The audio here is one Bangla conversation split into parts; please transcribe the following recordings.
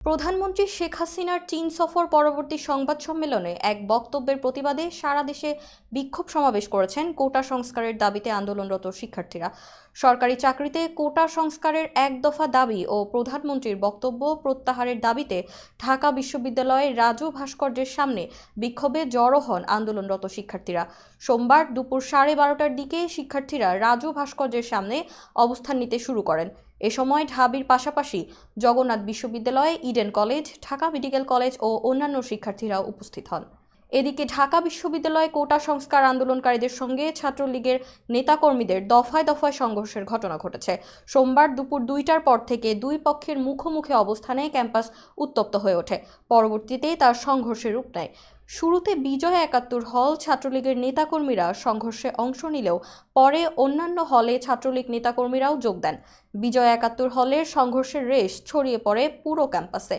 প্রধানমন্ত্রী শেখ হাসিনার চীন সফর পরবর্তী সংবাদ সম্মেলনে এক বক্তব্যের প্রতিবাদে সারা দেশে বিক্ষোভ সমাবেশ করেছেন কোটা সংস্কারের দাবিতে আন্দোলনরত শিক্ষার্থীরা। সরকারি চাকরিতে কোটা সংস্কারের এক দফা দাবি ও প্রধানমন্ত্রীর বক্তব্য প্রত্যাহারের দাবিতে ঢাকা বিশ্ববিদ্যালয়ের রাজু ভাস্কর্যের সামনে বিক্ষোভে জড়ো হন আন্দোলনরত শিক্ষার্থীরা। সোমবার দুপুর সাড়ে বারোটার দিকে শিক্ষার্থীরা রাজু ভাস্কর্যের সামনে অবস্থান নিতে শুরু করেন। এ সময় ঢাবির পাশাপাশি জগন্নাথ বিশ্ববিদ্যালয়ে Eden college, Dhaka medical college ও অন্যান্য শিক্ষার্থীরা উপস্থিত হন। এদিকে ঢাকা বিশ্ববিদ্যালয়ে কোটা সংস্কার আন্দোলনকারীদের সঙ্গে ছাত্রলীগের নেতাকর্মীদের দফায় দফায় সংঘর্ষের ঘটনা ঘটেছে। সোমবার দুপুর দুইটার পর থেকে দুই পক্ষের মুখোমুখি অবস্থানে ক্যাম্পাস উত্তপ্ত হয়ে ওঠে। পরবর্তীতে তার সংঘর্ষের রূপ নেয়। শুরুতে বিজয় একাত্তর হল ছাত্রলীগের নেতাকর্মীরা সংঘর্ষে অংশ নিলেও পরে অন্যান্য হলে ছাত্রলীগ নেতাকর্মীরাও যোগ দেন। বিজয় একাত্তর হলের সংঘর্ষের রেশ ছড়িয়ে পড়ে পুরো ক্যাম্পাসে।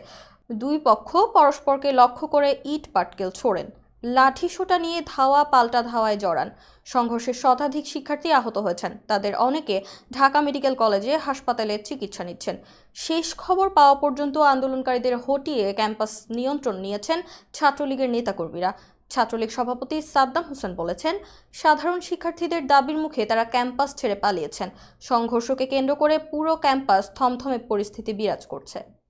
দুই পক্ষ পরস্পরকে লক্ষ্য করে ইট পাটকেল ছোড়েন। লাঠি সোটা নিয়ে ধাওয়া, পাল্টা ধাওয়ায় জড়ান। সংঘর্ষে শতাধিক শিক্ষার্থী আহত হয়েছেন। তাদের অনেকে ঢাকা মেডিকেল কলেজে হাসপাতালে চিকিৎসা নিচ্ছেন। শেষ খবর পাওয়া পর্যন্ত আন্দোলনকারীদের হটিয়ে ক্যাম্পাস নিয়ন্ত্রণ নিয়েছেন ছাত্রলীগের নেতাকর্মীরা। ছাত্রলীগ সভাপতি সাদ্দাম হোসেন বলেছেন, সাধারণ শিক্ষার্থীদের দাবির মুখে তারা ক্যাম্পাস ছেড়ে পালিয়েছেন। সংঘর্ষকে কেন্দ্র করে পুরো ক্যাম্পাস থমথমে পরিস্থিতি বিরাজ করছে।